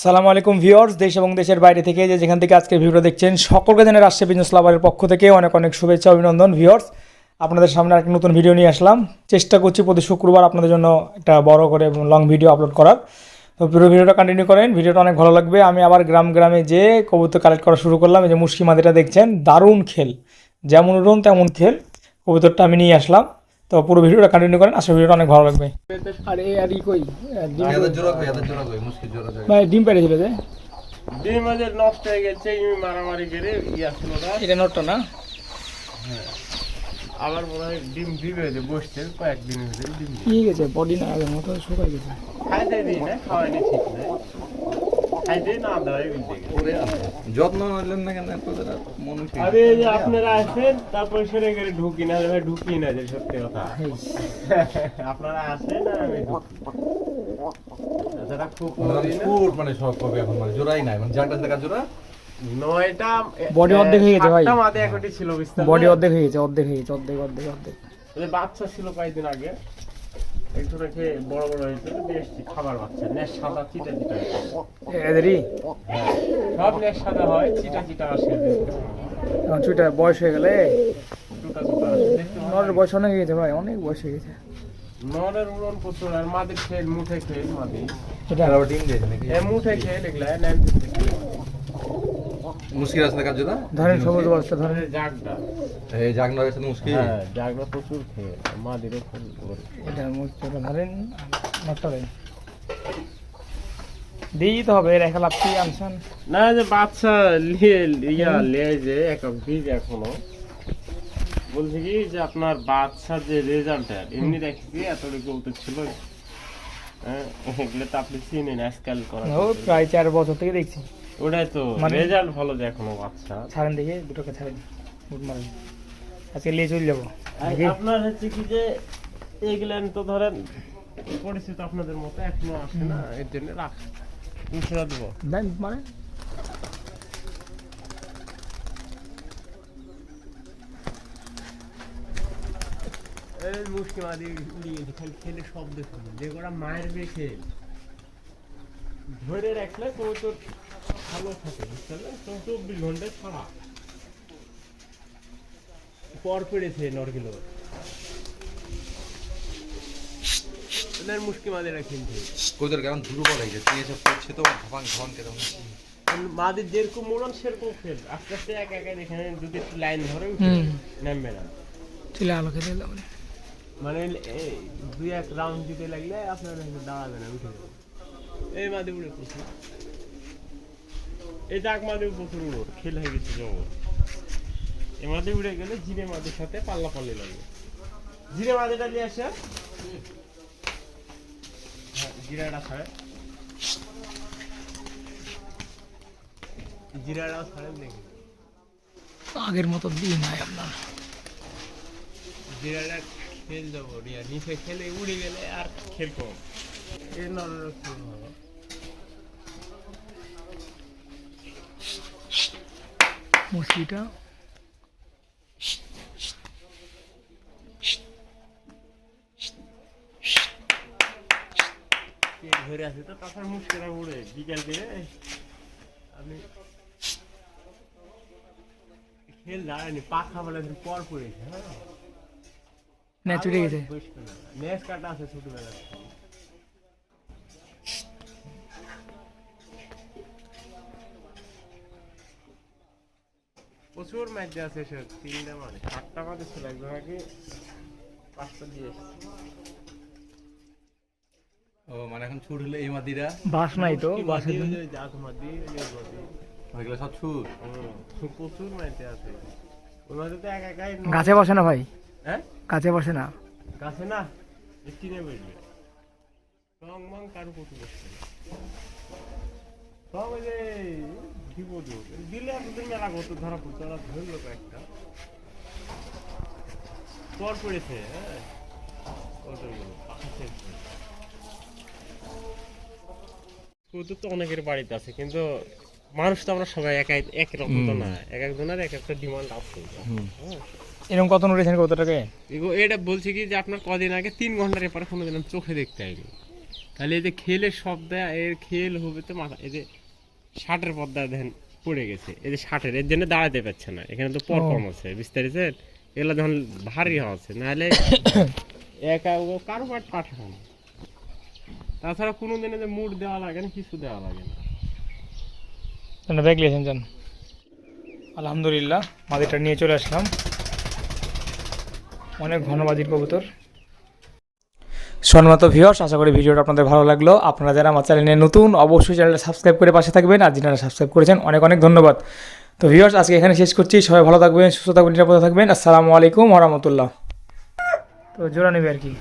সালামু আলাইকুম ভিউয়ার্স, দেশ এবং দেশের বাইরে থেকে যে যেখান থেকে আজকের ভিডিও দেখছেন, সকলকে জানাই রাজশাহী বিজনেস লাভারের পক্ষ থেকে অনেক অনেক শুভেচ্ছা, অভিনন্দন। ভিউয়ার্স, আপনাদের সামনে একটা নতুন ভিডিও নিয়ে আসলাম। চেষ্টা করছি প্রতি শুক্রবার আপনাদের জন্য একটা বড় করে লং ভিডিও আপলোড করার। তো পুরো ভিডিওটা কন্টিনিউ করেন, ভিডিওটা অনেক ভালো লাগবে। আমি আবার গ্রাম গ্রামে যে কবুতর কালেক্ট করা শুরু করলাম, এই যে মুশকি মাদিটা দেখছেন, দারুণ খেল। যেমন উড়ন, তেমন খেল। কবুতরটা আমি নিয়ে আসলাম। তো পুরো ভিডিওটা কন্টিনিউ করেন আসলে ভিডিওটা অনেক ভালো লাগবে। আরে আর ই কই? ভাই ডিম পেরেছিল যে? ডিম মাঝে নষ্ট হয়ে গেছে ইমি মারামারি করে ইয়া ছিল না। এটা নটটা না? আবার মনে হয় ডিম দিবে যে বসছে কয়েকদিনের ভিতরে ডিম দিবে। কি গেছে বডি না আগের মতো শুকাই গেছে। খাইতে দিই না খাওয়াইনি ঠিক না দেওয়াই উল্টে গেছে ওরে যত্ন নিলেন না কেন? মন আরে যে আপনারা আসেন তারপর সেরে গেলে ঢুকি না ভাই ঢুকি না যে সত্যি কথা। আপনারা আসেন আর আমি ঢুকি। খুব মানে সব কবে এখন মানে জোড়াই নাই। মানে জোড়া? নয়টা Body অর্ধেক হয়ে গেছে ভাই। মাদে একটি ছিল বিস্তার বডি অর্ধেক হয়ে গেছে অর্ধেক হয়ে গেছে অর্ধেক অর্ধেক অর্ধেক। বাচ্চা ছিল কয়েকদিন আগে। রেখে বড় বড় হয়েছে বেশ খাবার বাচ্চা নেশ সাদা চিটা চিটা এদেরই? সব নেশ সাদা হয় চিটা চিটা আসে এখন বয়স হয়ে গেলে? নরের বয়স অনেক হয়ে গেছে ভাই অনেক বয়স হয়ে গেছে। নরের উড়ন প্রচুর আর মাদের খেল মুঠে খেল মাদি। এটা আর ডিম দিয়েছে নাকি? এ মুঠে খেল এগুলা নেন মুশকিল আছে জোড়া ধরেন সবুজ ধরেন। জাগটা। এই জাগনা হয়েছে মুশকিল? হ্যাঁ জাগটা প্রচুর খেল মাদিরও ফুল করে এটা মুখটা ধরেন তো হবে রেখা লাপছি আনসান না যে বাচ্চা লিয়ে ইয়া লিয়ে যে বীজ এখনও। বলছি কি যে আপনার বাচ্চার যে রেজাল্টটা এমনি দেখছি এতটুকু উত্তর ছিল? হ্যাঁ, এগুলো তো আপনি চিনেন আজকাল করা ও প্রায় চার বছর থেকে দেখছি। ওটাই তো মানে- রেজাল্ট ভালো যে এখনও বাচ্চা। ছাড়েন দেখে দুটোকে ছাড়েন উঠ মারেন। আজকে নিয়ে চলে যাব। আপনার হচ্ছে কি যে এগুলেন তো ধরেন পরিচিত আপনাদের মতো এখনও আসে না এর জন্য রাখ। উঠে দেবো। দেন মানে? এই মুশকি মাদি উড়িয়ে খালি খেলে শব্দ শুনে যে মায়ের বে খেল। ধরে রাখলে কবুতর ভালো থাকে বুঝতে পারলেন চব্বিশ ঘন্টায় ছাড়া। পর পেড়েছে নরগুলো এদের মুশকি মাদিরা কিনতে। কোদের কেমন দুর্বল হয়ে গেছে এসব করছে তো ভাবাং ভাবাং কেরম মাদের যেরকম মোড়ন সেরকম খেল। আস্তে আস্তে একা একা এখানে যদি একটু লাইন ধরে নামবে না। চলে আলো খেতে মানে দুই এক রাউন্ড দিতে লাগলে আপনার দাঁড়াবে না উঠে এই মাদি উড়ে প্রচুর প্রচুর উড়ো খেল হয়ে গেছে এ মাদি উড়ে গেলে জিরে মাদির সাথে পাল্লা পাল্লি লাগবে জিরে মাদিটা নিয়ে আসে। হ্যাঁ জিরাটা ছাড়ে। জিরাটাও দেখি। আগের মতো দিন নাই আপনার। জিরাটা খেল যাব রিয়া। নিচে খেলে উড়ে গেলে আর খেল কম। এই নরের খেল ভালো মুসিটা পেট ভরে আছে তো তাছাড়া মুশকিল উড়ে বিকাল দিলে আপনি খেল দাঁড়ায়নি পাখা বলে পর পড়েছে হ্যাঁ। গেছে। নেস কাটা আছে ছোটবেলা প্রচুর ম্যাচ আছে সে তিনটা মানে সাতটা মাঝে ছিল একদম আগে পাঁচটা দিয়ে এসেছে। ও মানে এখন ছুট হলে এই মাদিরা। বাস নাই তো বাসের মাদি, জন্য। আধমাদি, মাদি। ওইগুলো সব ছুট? হুম, প্রচুর ম্যাচে আছে। ওই মাঝে তো এক একাই গাছে বসে না ভাই? হ্যাঁ? গাছে বসে না? গাছে না কিনে বেরবে রং মং কারও কত বসছে না। সব ওই যে তো অনেকের বাড়িতে আছে কিন্তু মানুষ তো আমরা সবাই এক একরকম তো না এক একজনের এক একটা ডিমান্ড আছে এরকম কত উঠেছেন কত টাকায় এগো, এটা বলছি কি যে আপনার কদিন আগে তিন ঘণ্টার এপারে কোনোদিন চোখে দেখতে আইনি তাহলে এই যে খেলের শব্দ, এর খেল হবে তো মাথা এই যে ষাটের পর্দা দেখেন পড়ে গেছে। এই যে ষাটের এর জন্য দাঁড়াতে পারছে না। এখানে তো পর কম আছে বিস্তারিত। এগুলো যখন ভারী হচ্ছে নাহলে একা ও কারও পাট পাঠানো না। তাছাড়া কোনো দিনে যে মুড দেওয়া লাগে না কিছু দেওয়া লাগে না। ব্যাগ লিয়েছেন যান আলহামদুলিল্লাহ মাদিটা নিয়ে চলে আসলাম। অনেক ঘন বাজির কবুতর। সম্মত ভিউয়ার্স আশা করি ভিডিওটা আপনাদের ভালো লাগল। আপনারা যারা আমার চ্যানেলে নতুন, অবশ্যই চ্যানেলটা সাবস্ক্রাইব করে পাশে থাকবেন আর যারা সাবস্ক্রাইব করেছেন, অনেক অনেক ধন্যবাদ। তো ভিউয়ার্স আজকে এখানে শেষ করছি। সবাই ভালো থাকবেন, সুস্থ থাকবেন, নিরাপদে থাকবেন। আসসালামু আলাইকুম ওরহমতুল্লাহ তো জোড়া নেবে আর কি।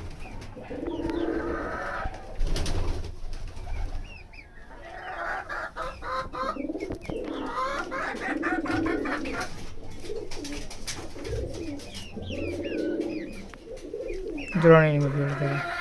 জোড়া নিয়ে